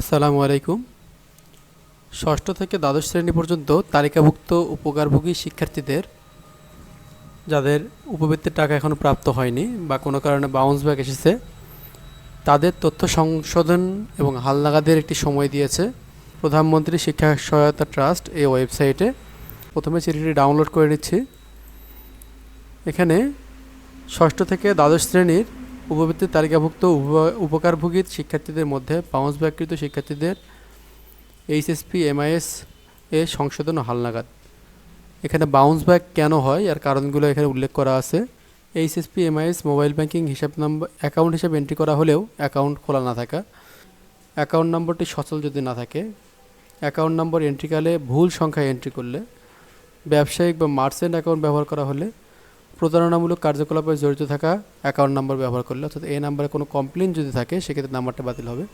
আসসালামু আলাইকুম। ষষ্ঠ থেকে দ্বাদশ শ্রেণি পর্যন্ত তালিকাভুক্ত উপকারভোগী শিক্ষার্থীদের, যাদের উপবৃত্তির টাকা এখনও প্রাপ্ত হয়নি বা কোনো কারণে বাউন্স ব্যাক এসেছে, তাদের তথ্য সংশোধন এবং হালনাগাদের একটি সময় দিয়েছে। প্রধানমন্ত্রী শিক্ষা সহায়তা ট্রাস্ট এই ওয়েবসাইটে প্রথমে চিঠিটি ডাউনলোড করে নিচ্ছি। এখানে ষষ্ঠ থেকে দ্বাদশ শ্রেণির উপবৃত্তির তালিকাভুক্ত উপ- উপকারভোগী শিক্ষার্থীদের মধ্যে বাউন্স ব্যাককৃত শিক্ষার্থীদের এইচএসপি, এমআইএস এ সংশোধন হালনাগাদ। এখানে বাউন্স ব্যাক কেন হয়? আর কারণগুলো এখানে উল্লেখ করা আছে। এইচএসপি, এমআইএস, মোবাইল ব্যাংকিং হিসাব নাম্বার অ্যাকাউন্ট হিসাবে এন্ট্রি করা হলেও অ্যাকাউন্ট খোলা না থাকা। অ্যাকাউন্ট নম্বরটি সচল যদি না থাকে, অ্যাকাউন্ট নম্বর এন্ট্রিকালে ভুল সংখ্যায় এন্ট্রি করলে, ব্যবসায়িক বা মার্চেন্ট অ্যাকাউন্ট ব্যবহার করা হলে প্রতারণামূলক কার্যকলাপে জড়িত থাকা অ্যাকাউন্ট নাম্বার ব্যবহার করলে, অর্থাৎ এই নাম্বারে কোনো কমপ্লেন যদি থাকে, সেক্ষেত্রে নাম্বারটা বাতিল হবে।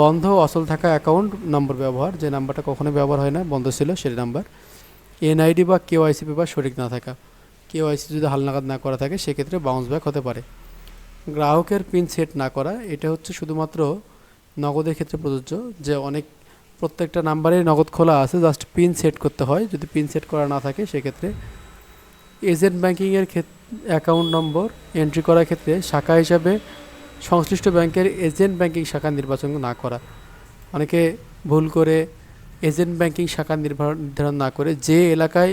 বন্ধ অচল থাকা অ্যাকাউন্ট নম্বর ব্যবহার, যে নাম্বারটা কখনোই ব্যবহার হয় না, বন্ধ ছিল সেই নাম্বার এনআইডি বা কেওআইসি পেপার সঠিক না থাকা কেওআইসি যদি হালনাগাদ না করা থাকে, সেক্ষেত্রে বাউন্স ব্যাক হতে পারে। গ্রাহকের পিন সেট না করা, এটা হচ্ছে শুধুমাত্র নগদের ক্ষেত্রে প্রযোজ্য, যে অনেক, প্রত্যেকটা নাম্বারে নগদ খোলা আছে জাস্ট পিন সেট করতে হয়। যদি পিন সেট করা না থাকে, সেক্ষেত্রে এজেন্ট ব্যাংকিংয়ের অ্যাকাউন্ট নম্বর এন্ট্রি করার ক্ষেত্রে শাখা হিসাবে সংশ্লিষ্ট ব্যাংকের এজেন্ট ব্যাংকিং শাখা নির্বাচন না করা। অনেকে ভুল করে এজেন্ট ব্যাংকিং শাখা নির্ধারণ না করে যে এলাকায়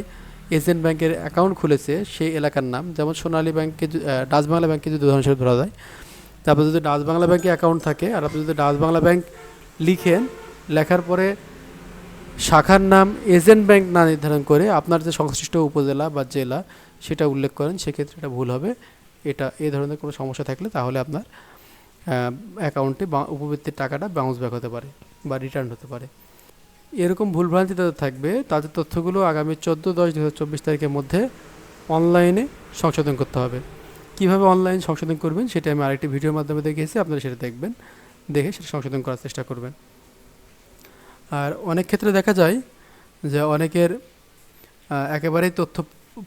এজেন্ট ব্যাংকের অ্যাকাউন্ট খুলেছে সেই এলাকার নাম, যেমন সোনালী ব্যাংকে ডাচ বাংলা ব্যাংকে যদি উদাহরণস্বরূপ ধরা যায়, তারপর যদি ডাচ বাংলা ব্যাংকে অ্যাকাউন্ট থাকে আর আপনি যদি ডাচ বাংলা ব্যাংক লিখেন, লেখার পরে শাখার নাম এজেন্ট ব্যাংক না নির্ধারণ করে আপনার যে সংশ্লিষ্ট উপজেলা বা জেলা সেটা উল্লেখ করেন, সেক্ষেত্রে এটা ভুল হবে। এটা এ ধরনের কোনো সমস্যা থাকলে তাহলে আপনার অ্যাকাউন্টে উপবৃত্তির টাকাটা বাউন্স ব্যাক হতে পারে বা রিটার্ন হতে পারে। এরকম ভুলভ্রান্তি তাদের থাকবে, তাদের তথ্যগুলো আগামী চোদ্দ, দশ দু তারিখের মধ্যে অনলাইনে সংশোধন করতে হবে। কীভাবে অনলাইন সংশোধন করবেন সেটা আমি আরেকটি ভিডিওর মাধ্যমে দেখিয়েছি আপনারা সেটা দেখবেন, দেখে সেটা সংশোধন করার চেষ্টা করবেন। আর অনেক ক্ষেত্রে দেখা যায় যে অনেকের একেবারেই তথ্য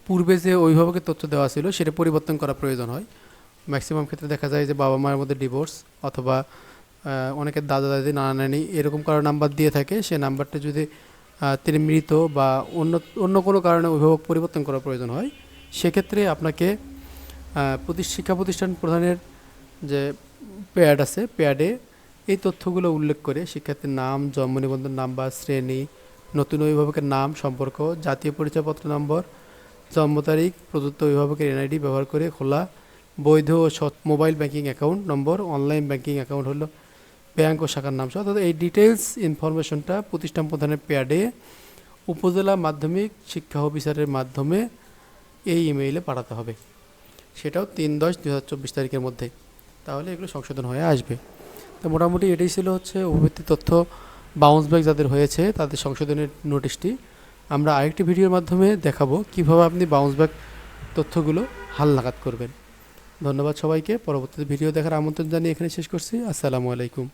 পূর্বে যে অভিভাবকের তথ্য দেওয়া ছিল সেটা পরিবর্তন করা প্রয়োজন হয়। ম্যাক্সিমাম ক্ষেত্রে দেখা যায় যে বাবা মায়ের মধ্যে ডিভোর্স অথবা অনেকের দাদা দাদি, নানা নানি এরকম কারও নাম্বার দিয়ে থাকে, সে নাম্বারটা যদি তিনি মৃত বা অন্য অন্য কোনো কারণে অভিভাবক পরিবর্তন করা প্রয়োজন হয়, সেক্ষেত্রে আপনাকে প্রতি শিক্ষা প্রতিষ্ঠান প্রধানের যে প্যাড আছে প্যাডে এই তথ্যগুলো উল্লেখ করে শিক্ষার্থীর নাম, জন্ম নিবন্ধন নাম্বার, শ্রেণি, নতুন অভিভাবকের নাম, সম্পর্ক, জাতীয় পরিচয়পত্র নম্বর, জন্ম তারিখ, প্রদত্ত অভিভাবকের এনআইডি ব্যবহার করে খোলা বৈধ ও সৎ mobile banking account number, online banking account হলো ব্যাংক ও শাখার নাম সহ। অর্থাৎ এই ডিটেলস ইনফরমেশনটা প্রতিষ্ঠান প্রধানের প্যাডে উপজেলা মাধ্যমিক শিক্ষা অফিসারের মাধ্যমে এই ইমেইলে পাঠাতে হবে। সেটাও তিন দশ দু তারিখের মধ্যে। তাহলে এগুলো সংশোধন হয়ে আসবে। তো মোটামুটি এটাই ছিল হচ্ছে উপবৃত্তি তথ্য বাউন্স ব্যাক যাদের হয়েছে তাদের সংশোধনের নোটিশটি আমরা আরেকটি ভিডিওর মাধ্যমে দেখাবো কীভাবে আপনি বাউন্স ব্যাক তথ্যগুলো হালনাগাদ করবেন। ধন্যবাদ সবাইকে। পরবর্তীতে ভিডিও দেখার আমন্ত্রণ জানিয়ে এখানে শেষ করছি। আসসালামু আলাইকুম।